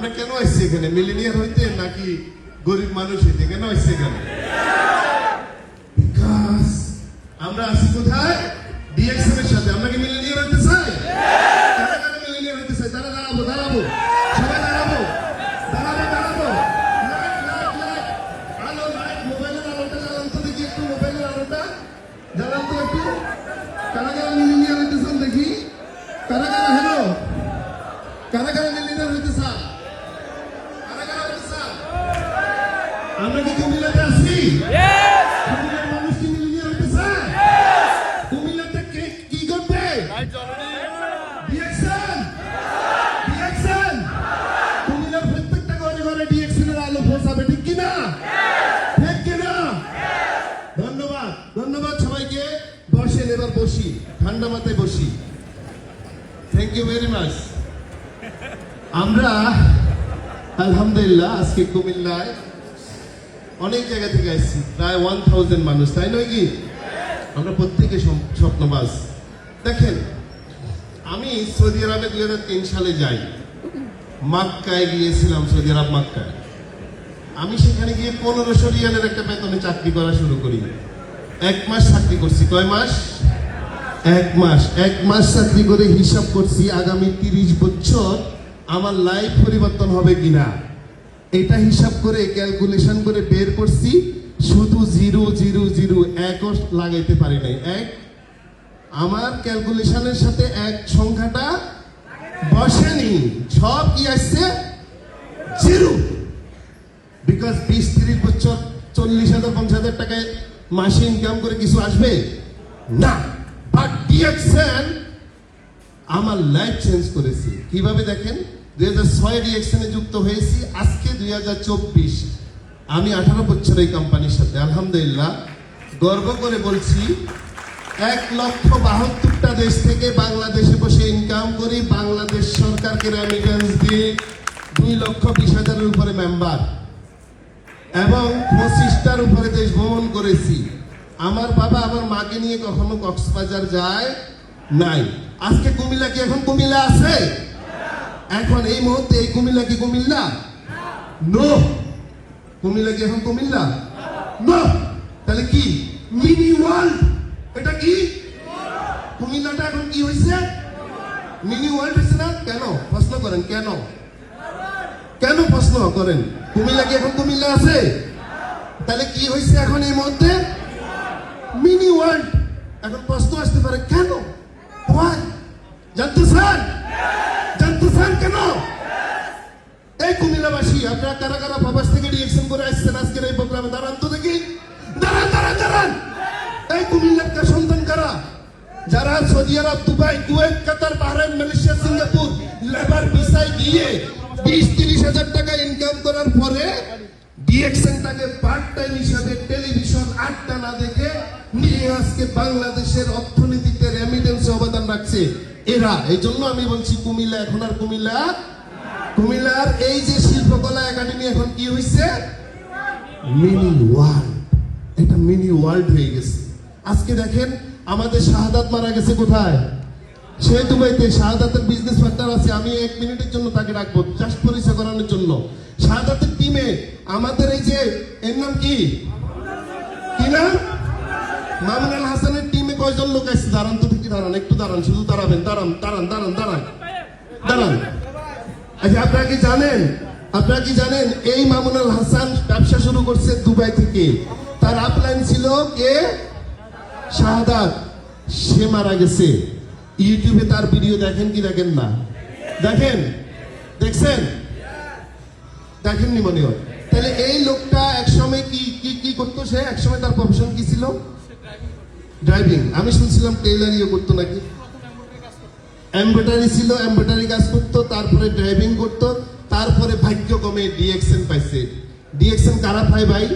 আমরা কেন আসছি এখানে? মিলিনিয়ার হইতে নাকি গরিব মানুষ হইতে? কেন আসছি এখানে? আমরা আসি কোথায় সাথে আমরা কি মিলিনিয়ার হইতে চাই কারা কারা মিলিনিয়ার হইতে চাই তারা দাঁড়াবো দাঁড়াবো সবাই দাঁড়াবো দাঁড়াবো দাঁড়াবো লাইট লাইট লাইট আলো লাইট মোবাইলের আলোটা জ্বালান তো দেখি একটু মোবাইলের আলোটা জ্বালান তো একটু কারা কারা মিলিনিয়ার হইতে চান দেখি কারা কারা হ্যালো কারা কারা মিলিনিয়ার হইতে চান কারা কারা হইতে চান আমরা কি কুমিল্লাতে আছি কুমিল্লার মানুষ কি মিলিনিয়ার হইতে চায় কুমিল্লাতে কে কি করবে ডিএক্সএন ডিএক্সএন কুমিল্লার প্রত্যেকটা ঘরে ঘরে ডিএক্সএন এর আলো পৌঁছাবে ঠিক কি না ঠিক কি না ধন্যবাদ ধন্যবাদ সবাইকে বসেন এবার বসি ঠান্ডা মাথায় বসি থ্যাংক ইউ ভেরি মাচ আমরা, আলহামদুলিল্লাহ, আজকে কুমিল্লায় অনেক জায়গা থেকে আসছি। প্রায় ওয়ান থাউজেন্ড মানুষ, তাই নয় কি? আমরা প্রত্যেকে স্বপ্নবাস দেখেন, আমি সৌদি আরবে দুই হাজার তিন সালে যাই। মাক্কায় গিয়েছিলাম, সৌদি আরব মাক্কায়। আমি সেখানে গিয়ে পনেরোশো রিয়ালের একটা বেতনে চাকরি করা শুরু করি। এক মাস চাকরি করছি। কয় মাস? এক মাস। এক মাস চাকরি করে হিসাব করছি, আগামী তিরিশ বছর আমার লাইফ পরিবর্তন হবে কিনা? এটা হিসাব করে ক্যালকুলেশন করে বের করছি, শুধু জিরো জিরো জিরো একও লাগাইতে পারি নাই। এক, আমার ক্যালকুলেশনের সাথে এক সংখ্যাটা বসেনি। সব কি আসছে? জিরো বিকজ বিশ, তিরিশ বছর, চল্লিশ হাজার, পঞ্চাশ হাজার টাকায় মাসে ইনকাম করে কিছু আসবে? না। বাট ডিএক্সএন আমার লাইফ চেঞ্জ করেছি। কীভাবে দেখেন? দুই হাজার ছয় ডিএক্সএনে যুক্ত হয়েছি, আজকে দুই হাজার চব্বিশ। আমি আঠারো বছর এই কোম্পানির সাথে, আলহামদুলিল্লাহ। গর্ব করে বলছি, এক লক্ষ বাহাত্তরটা দেশ থেকে বাংলাদেশে বসে ইনকাম করি, বাংলাদেশ সরকারকে রেমিটেন্স দিয়ে দুই লক্ষ বিশ হাজারের উপরে মেম্বার এবং পঁচিশটার উপরে দেশ ভ্রমণ করেছি। আমার বাবা আমার মাকে নিয়ে কখনো কক্সবাজার যায় নাই। আজকে কুমিল্লা কি এখন কুমিল্লা আছে? এখন এই মুহূর্তে এই কুমিল্লা কি কুমিল্লা? নো। কুমিল্লা কি এখন কুমিল্লা? নো। তাহলে কি? Mini world. এটা কি? কুমিল্লাটা এখন কি হয়েছে মিনি ওয়ার্ল্ড হয়েছে না? কেন? প্রশ্ন করেন, কেন? কেন প্রশ্ন করেন? কুমিল্লা কি এখন কুমিল্লা আছে? তাহলে কি হয়েছে এখন এই মুহূর্তে? Mini world. এখন প্রশ্ন আসতে পারে, কেন? জানতে চান জানতে চান কেন কুমিল্লাবাসী আপনারা কারা কারা প্রবাস থেকে রিয়েকশন করে আসছেন আজকের এই প্রোগ্রামে, দাঁড়ান তো দেখি। দাঁড়ান দাঁড়ান দাঁড়ান। এই কুমিল্লার সন্তান কারা? যারা Saudi Arab, Dubai, Kuwait, Qatar, Bahrain, Malaysia, Singapore, labour ভিসায় গিয়ে বিশ, তিরিশ হাজার টাকা ইনকাম করার পরে ডিএক্সএনটাকে পার্ট টাইম হিসাবে টেলিভিশন আটটা না দেখে নিয়ে আজকে বাংলাদেশের অর্থনীতিতে রেমিটেন্স অবদান রাখছে। এরা এই জন্য আমি বলছি কুমিল্লা, এখন আর কুমিল্লা কুমিল্লার এই যে শিল্পকলা একাডেমি এখন কি হয়েছে মিনি ওয়ার্ল্ড এটা মিনি ওয়ার্ল্ড হয়ে গেছে। আজকে দেখেন, আমাদের শাহাদাত মারা গেছে কোথায়? সে দুবাইতে শাহাদাতের বিজনেস পার্টনার আছে, আমি এক মিনিটের জন্য তাকে রাখব জাস্ট পরিচয় করানোর জন্য। শাহাদাতের টিমে আমাদের এই যে, এর নাম কি? কি নাম? মামুন আল হাসানের টিমে কয়জন লোক আছে? দাঁড়ান তো ঠিকই দাঁড়ান, একটু দাঁড়ান, শুধু দাঁড়াবেন, দাঁড়ান দাঁড়ান দাঁড়ান দাঁড়ান। দাঁড়ান। আচ্ছা আপনারা কি জানেন? আপনারা কি জানেন এই মামুন আল হাসান ব্যবসা শুরু করছে দুবাই থেকে? তার আপলাইন ছিল কে? শাহাদাত। সে মারা গেছে। ইউটিউবে তার ভিডিও দেখেন কি দেখেন না? দেখেন? দেখছেন? দেখেননি মনে হয়। তাহলে এই লোকটা একসময় কি কি কি করতো সে? একসময় তার প্রফেশন কি ছিল? ড্রাইভিং আমি শুনছিলাম টেইলারিও করতো নাকি? এমব্রয়ডারি ছিল, এমব্রয়ডারি কাজ করতো, তারপরে ড্রাইভিং করতো, তারপরে ভাগ্যক্রমে ডিএক্সএন পাইছে। ডিএক্সএন কারা পায় ভাই?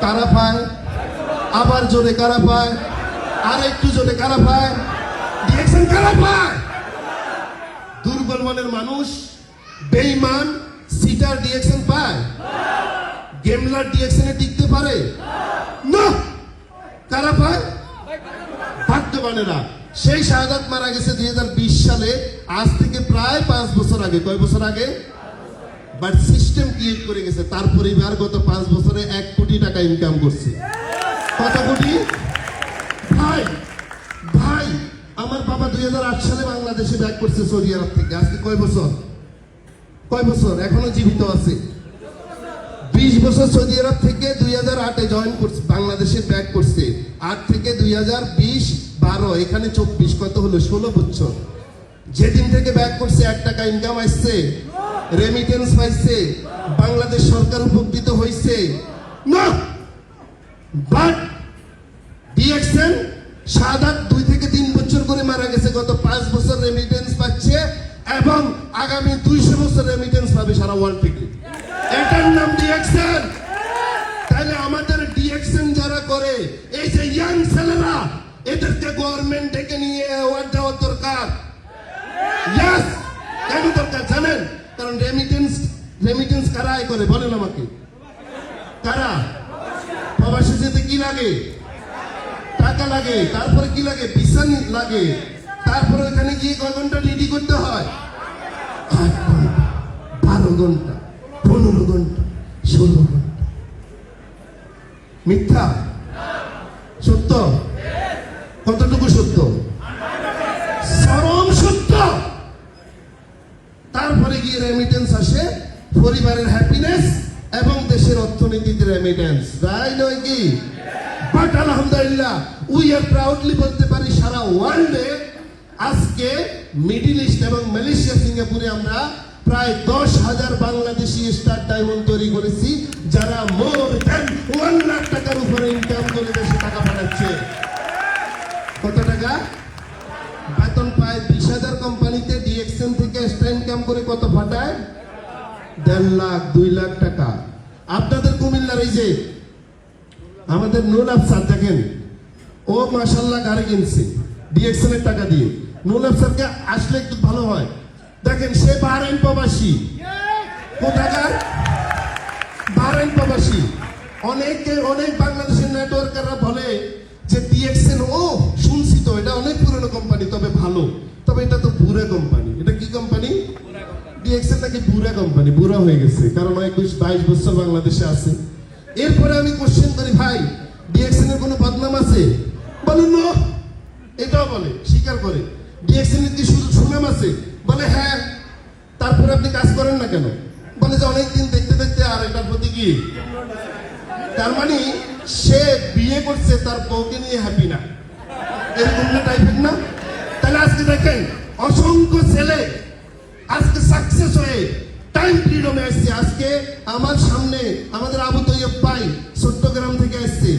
কারা পায়? আবার জোরে কারা পায়? আর একটু জোরে কারা পায়? ডিএক্সএন কারা পায়? দুর্বল মনের মানুষ বেইমান সিটার ডিএক্সএন পায়? গেমলার ডিএক্সএনে টিকতে পারে? না! কারা পায়? ভাগ্যবানেরা। সেই শাহাদাত মারা গেছে দু হাজার বিশ সালে। আজ থেকে প্রায় পাঁচ বছর আগে। কয় বছর আগে? বাট সিস্টেম ক্রিয়েট করে গেছে। তার পরিবার গত পাঁচ বছরে এক কোটি টাকা ইনকাম করছে। কত কোটি? ভাই ভাই, আমার বাবা দুই হাজার আট সালে বাংলাদেশে ব্যাক করছে সৌদি আরব থেকে। আজকে কয় বছর? কয় বছর? এখনও জীবিত আছে। বিশ বছর সৌদি আরব থেকে দুই হাজার আটে জয়েন করছে, বাংলাদেশে ব্যাক করছে। আট থেকে দুই হাজার বিশ বারো, এখানে চব্বিশ, কত হলো? ষোলো বছর। যেদিন থেকে ব্যাক করছে, এক টাকা ইনকাম আসছে রেমিটেন্স পাইছে, বাংলাদেশ সরকার উপকৃত হয়েছে না! বাট ডিএক্সএন সাদাত দুই থেকে তিন বছর করে মারা গেছে, গত পাঁচ বছর রেমিটেন্স পাচ্ছে এবং আগামী দুইশো বছর রেমিটেন্স পাবে সারা ওয়ার্ল্ড থেকে। এটার নাম ডিএক্সএন তাহলে আমাদের ডিএক্সএন যারা করে, এই যে ইয়াং ছেলেরা, এদেরকে গভর্নমেন্ট থেকে নিয়ে অ্যাওয়ার্ড দেওয়ার দরকার। ইয়াস কেন দরকার জানেন? কারণ রেমিটেন্স রেমিটেন্স কারা আয় করে বলেন আমাকে। কারা? প্রবাসী যেতে কি লাগে? টাকা লাগে, তারপরে কি লাগে? ভিসা লাগে। তারপরে ওখানে গিয়ে কয় ঘণ্টা ডিউটি করতে হয়? আট ঘণ্টা, বারো ঘণ্টা, পনেরো ঘণ্টা, ষোলো মিথ্যা? সত্য? কতটুকু সত্য? চরম সত্য! তারপরে গিয়ে রেমিটেন্স আসে, পরিবারের হ্যাপিনেস এবং দেশের অর্থনীতিতে রেমিটেন্স তাই নয় কি? বাট আলহামদুলিল্লাহ উই আর প্রাউডলি বলতে পারি সারা ওয়ার্ল্ডে আজকে মিডিল ইস্ট এবং মালয়েশিয়া সিঙ্গাপুরে আমরা প্রায় দশ হাজার বাংলাদেশি স্টার ডায়মন্ড তৈরি করেছি, যারা মোর ওয়ান লাখ টাকার উপরে ইনকাম করে দেশে টাকা পাঠাচ্ছে। কত টাকা? বেতন পায় বিশ হাজার কোম্পানিতে ডিএক্সএন থেকে এক্সট্রা ইনকাম করে কত পাঠায়? দেড় লাখ, দুই লাখ টাকা। আপনাদের কুমিল্লার এই যে, আমাদের নুল আফসার দেখেন, ও মাসাল্লাহ গাড়ি কিনছে ডিএক্সএন এর টাকা দিয়ে। নুল আফসারকে আসলে একটু ভালো হয়। দেখেন, সে বাহারাইন প্রবাসী। কোথাকার? বাহারাইন প্রবাসী। অনেকে, অনেক বাংলাদেশের নেটওয়ার্কাররা বলে যে ডিএক্সএন ও, শুনছি তো, এটা অনেক পুরনো কোম্পানি তবে ভালো। তবে এটা তো বুড়া কোম্পানি এটা কি কোম্পানি ডিএক্সএন নাকি বুড়া কোম্পানি বুড়া হয়ে গেছে। কারণ একুশ বাইশ বছর বাংলাদেশে আছে। এরপরে আমি কোশ্চেন করি, ভাই ডিএক্সএন এর কোনো বদনাম আছে? বলেন না। এটাও বলে, স্বীকার করে। ডিএক্সএন এর কি সুনাম আছে? বলে হ্যাঁ। তারপরে আপনি কাজ করেন না কেন? তার মানে সে বিয়ে করছে, তার বউকে নিয়ে হ্যাপি না। এরকম টাইপের না? তাহলে আজকে দেখেন, অসংখ্য ছেলে আজকে সাকসেস হয়ে টাইম ফ্রিডমে আসছে। আজকে আমার সামনে আমাদের আবু তৈয়ব পাই চট্টগ্রাম থেকে আসছে,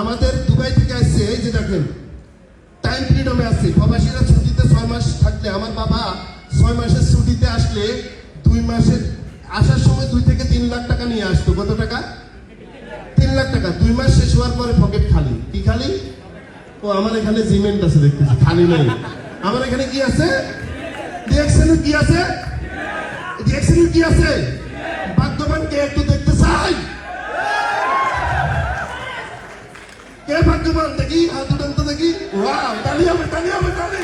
আমাদের দুবাই থেকে আসছে। এই যে দেখেন টাইম ফ্রিডমে আসছে। প্রবাসীরা ছুটিতে ছয় মাস থাকলে, আমার বাবা ছয় মাসের ছুটিতে আসলে দুই মাসের, আসার সময় দুই থেকে তিন লাখ টাকা নিয়ে আসতো। কত টাকা? দুই মাস শেষ হওয়ার পরে পকেট খালি। কি খালি? ও, আমার এখানে জিমেন্ট আছে দেখতেছি, খালি নেই। আমার এখানে কি আছে? ডিএক্সএন কি আছে? ডিএক্সএন কি আছে? ভাগ্যবান কে একটু দেখতে চাই? কে ভাগ্যবান দেখি, হাত উঠান তো দেখি। ওয়াও তালি হবে তালি হবে তালি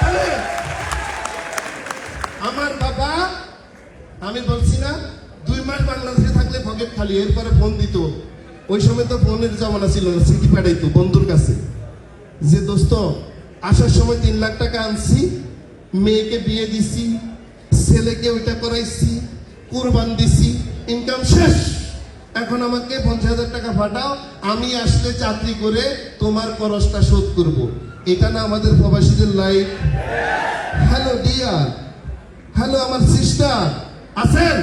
তালি আমার বাবা, আমি বলছি না, দুই মাস বাংলাদেশে থাকলে পকেট খালি, এরপরে ফোন দিত। ওই সময় তো ফোনের জমানা ছিল না স্মৃতি পাঠাইতো বন্ধুর কাছে। যে, দোস্ত, আসার সময় তিন লাখ টাকা আনছি, মেয়েকে বিয়ে দিছি, ছেলেকে ওইটা করাইছি, কুরবান দিছি ইনকাম শেষ। এখন আমাকে পঞ্চাশ হাজার টাকা পাঠাও, আমি আসলে চাকরি করে তোমার খরচটা শোধ করব। এটা না আমাদের প্রবাসীদের লাইফ হ্যালো ডিয়ার হ্যালো আমার সিস্টার আছেন?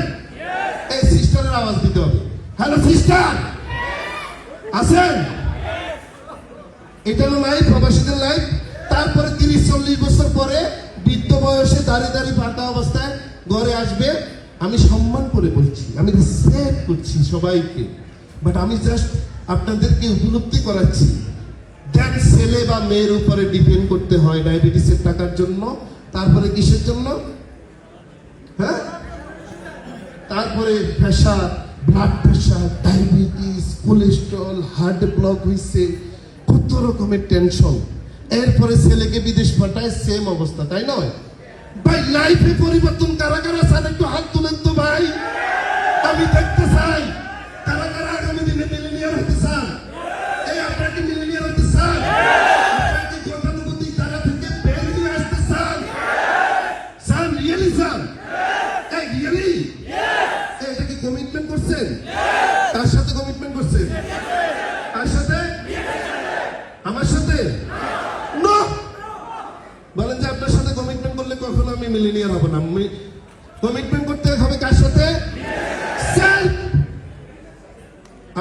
এই সিস্টারের আওয়াজ দিতে হবে। হ্যালো সিস্টার আছেন এটা হলো লাইফ প্রবাসীদের লাইফ তারপরে তিরিশ চল্লিশ বছর পরে বৃদ্ধ বয়সে দাঁড়িয়ে দাঁড়িয়ে ফাঁকা অবস্থায় ঘরে আসবে। আমি সম্মান করে বলছি, আমি রেসপেক্ট করছি সবাইকে। বাট আমি জাস্ট আপনাদেরকে উপলব্ধি করাচ্ছি, দেখ ছেলে বা মেয়ের উপরে ডিপেন্ড করতে হয় ডায়াবেটিসের টাকার জন্য, তারপরে কিসের জন্য? হ্যাঁ? তারপরে pressure blood pressure diabetes cholesterol heart block হয়েছে কত রকমের টেনশন এরপরে ছেলেকে বিদেশ পাঠায় সেম অবস্থা, তাই নয়? ভাই লাইফে পরিবর্তন কারা কারা চান? একটু হাত তুলেন তো ভাই। আমি দেখতে চাই।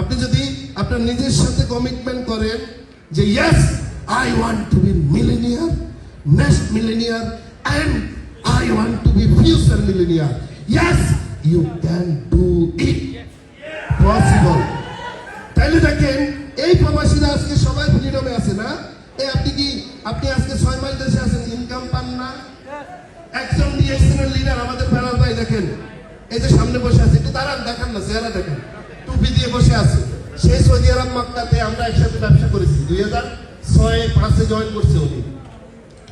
আপনি যদি আপনার নিজের সাথে কমিটমেন্ট করেন যে yes I want to be millionaire next millionaire and I want to be future millionaire yes you can do it possible তাইলে দেখেন, এই প্রবাসীরা আজকে সবাই ফ্রিডমে আছে না? এই আপনি কি, আপনি আজকে ছয় মাস দেশে আছেন ইনকাম পান না? একজন ডিএসএনের লিডার আমাদের ফেরাল ভাই দেখেন, এই যে সামনে বসে আছে, একটু দাঁড়ান, দেখান না, চেহারা দেখেন। টুপি দিয়ে বসে আছে। সেই সৌদি আরব মক্কাতে আমরা একসাথে ব্যবসা করেছি। দুই হাজার ছয় পাঁচে জয়েন করছে উনি।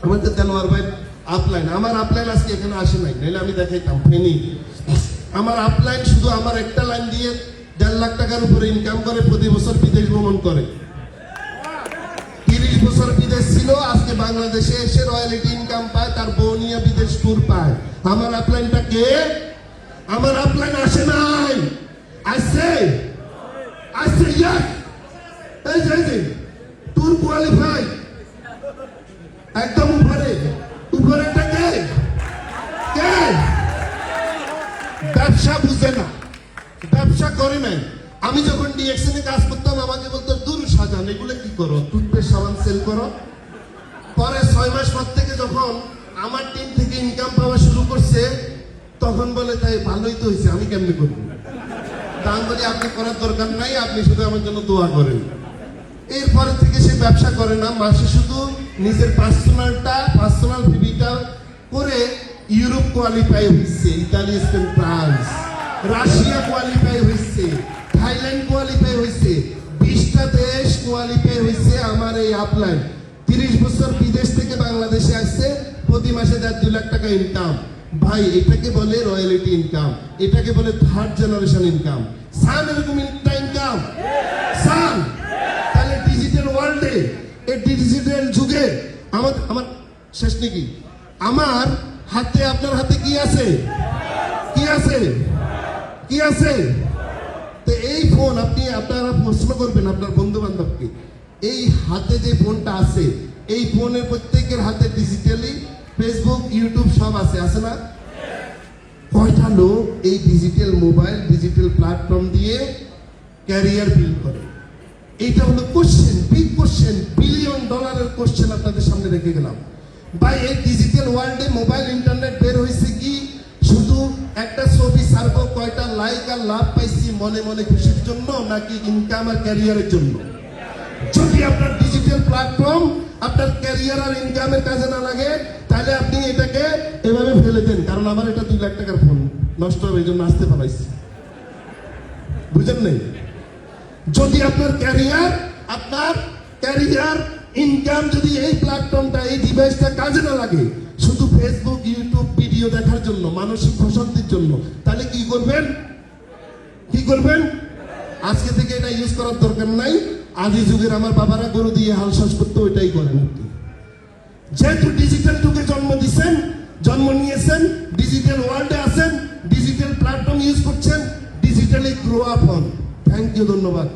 আমাদের দেলোয়ার ভাই আপলাইন আমার আপলাইন আজকে এখানে আসে নাই। নাহলে আমি দেখাইতাম, ফেনি। আমার আপলাইন শুধু আমার একটা লাইন দিয়ে দেড় লাখ টাকার উপরে ইনকাম করে, প্রতি বছর বিদেশ ভ্রমণ করে। তিরিশ বছর বিদেশ ছিল, আজকে বাংলাদেশে এসে রয়্যালিটি ইনকাম পায়, তার বউ বিদেশ ট্যুর পায়। আমার আপলাইনটা কে? আমার আপলাইন আসে নাই। আসছে ইয়াস এই যে এই যে ট্যুর কোয়ালিফাই একদম উপরে উপরেটা কে কে ব্যবসা বুঝে না। ব্যবসা করে নাই। আমি যখন ডিএকশনে কাজ করতাম, আমাকে বলতো, দূর সাজান, এগুলো কি করো? টুথপেস্ট সাবান সেল করো? পরে ছয় মাস পর থেকে যখন আমার টিম থেকে ইনকাম পাওয়া শুরু করছে, তখন বলে, তাই ভালোই তো হয়েছে, আমি কেমনি করব? দাম আপনি করার দরকার নাই, আপনি শুধু আমার জন্য দোয়া করেন। এরপরে থেকে সে ব্যবসা করে না, মাসে শুধু নিজের পার্সোনালটা পার্সোনাল ভিভিটা করে ইউরোপ কোয়ালিফাই হয়েছে Italy Spain France Russia qualify হয়েছে থাইল্যান্ড কোয়ালিফাই হয়েছে বিশটা দেশ কোয়ালিফাই হয়েছে আমার এই আপলাইন তিরিশ বছর বিদেশ থেকে বাংলাদেশে আসছে, প্রতি মাসে দেড় দুই লাখ টাকা ইনকাম ভাই, এটাকে বলে রয়্যালিটি ইনকাম এটাকে বলে থার্ড জেনারেশন ইনকাম সান এরকম ইনকাম সান তাহলে ডিজিটাল ওয়ার্ল্ডে এই ডিজিটাল যুগে আমার আমার, শেষ নাকি? আমার হাতে, আপনার হাতে কি আছে? কি আছে? কি আছে? তো এই ফোন আপনি, আপনারা প্রশ্ন করবেন আপনার বন্ধু বান্ধবকে এই হাতে যে ফোনটা আছে, এই ফোনের প্রত্যেকের হাতে ডিজিটালি ফেসবুক ইউটিউব সব আছে আছে না? কয়টা লোক এই ডিজিটাল মোবাইল ডিজিটাল প্ল্যাটফর্ম দিয়ে ক্যারিয়ার বিল্ড করে? এইটা হলো কোশ্চেন বিগ কোশ্চেন বিলিয়ন ডলারের কোশ্চেন আপনাদের সামনে রেখে গেলাম। ভাই, এই ডিজিটাল ওয়ার্ল্ডে মোবাইল ইন্টারনেট বের হয়েছে কি? শুধু একটা ছবি সারবো কয়টা লাইক আর লাভ পাইছি মনে মনে খুশির জন্য নাকি ইনকাম আর ক্যারিয়ারের জন্য? যদি আপনার ডিজিটাল প্ল্যাটফর্ম আপনার ক্যারিয়ার আর ইনকামের কাজে না লাগে, তাহলে আপনি এটাকে এভাবে ফেলে দেন। কারণ আমার এটা দুই লাখ টাকার ফোন নষ্ট হবে, এই জন্য আসতে পারাইছি বুঝেন নেই? যদি আপনার ক্যারিয়ার আপনার ক্যারিয়ার ইনকাম যদি এই প্ল্যাটফর্মটা এই ডিভাইসটা কাজে না লাগে আজকে থেকে এটা ইউজ করার দরকার নাই। আদি যুগের আমার বাবারা গরু দিয়ে হাল শ্বাস করতো, ওইটাই করেন যেহেতু ডিজিটাল যুগে জন্ম দিচ্ছেন জন্ম নিয়েছেন ডিজিটাল ওয়ার্ল্ডে আছেন ডিজিটাল প্ল্যাটফর্ম ইউজ করছেন ডিজিটালি গ্রো আপ হন। থ্যাংক ইউ ধন্যবাদ।